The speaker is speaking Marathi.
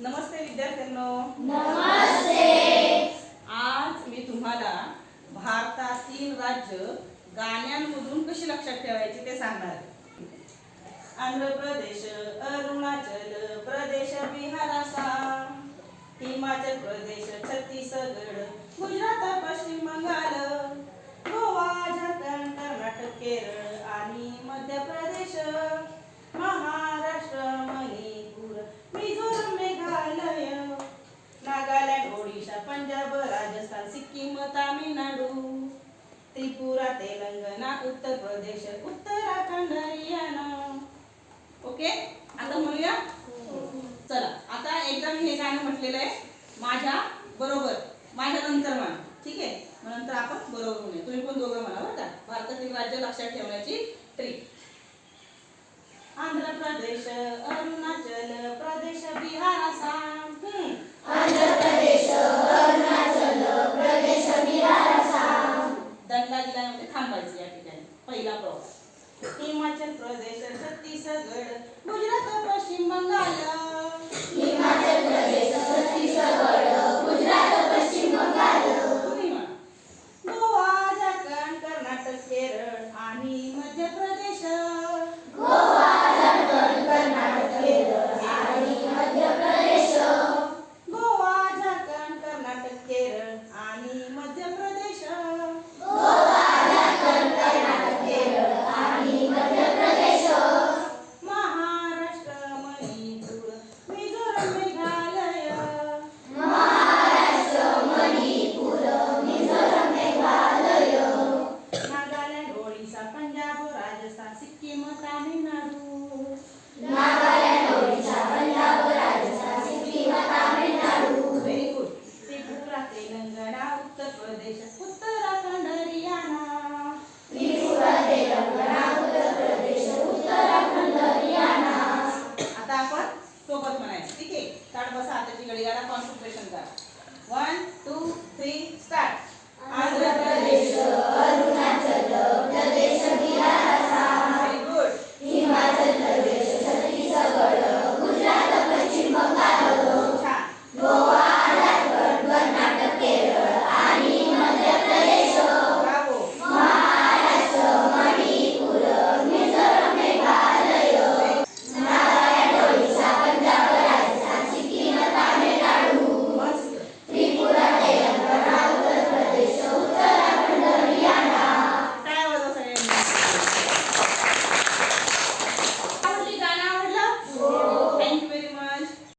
नमस्ते विद्यार्थ्यांनो आज मी तुम्हाला भारतातील राज्य गाण्यांमधून कशी लक्षात ठेवायची ते सांगणार. आंध्र प्रदेश अरुणाचल प्रदेश बिहार आसाम हिमाचल प्रदेश छत्तीसगड गुजरात पश्चिम बंगाल गोवा झारखंड कर्नाटक केरळ राजस्थान सिक्कीम तामिळनाडू त्रिपुरा तेलंगणा उत्तर प्रदेश उत्तराखंड हरियाणा. ओके? आता म्हणूया. चला. आता एकदा मी हे गाणं म्हटलेलं आहे माझ्या बरोबर. माझ्या नंतर म्हणा. ठीक आहे? मग नंतर आपण बरोबर म्हणूया. तुम्ही पण दोघं म्हणा बरं का. भारतातील राज्य लक्षात ठेवण्याची ट्रिक आंध्र प्रदेश अरुणाचल प्रदेश बिहार आसाम. आंध्र पाहिजे या ठिकाणी. पहिला प्रवास. हिमाचल प्रदेश छत्तीसगड गुजरात पश्चिम राजस्थान तामिळनाडू व्हेरी गुड त्रिपुरा तेलंगणा उत्तर प्रदेश उत्तराखंड हरियाणा आता आपण सोबत म्हणायचं. ठीक आहे? स्टार्ट बसा हाताची घडीला कॉन्सन्ट्रेशन करा. One two three start Andhra Pradesh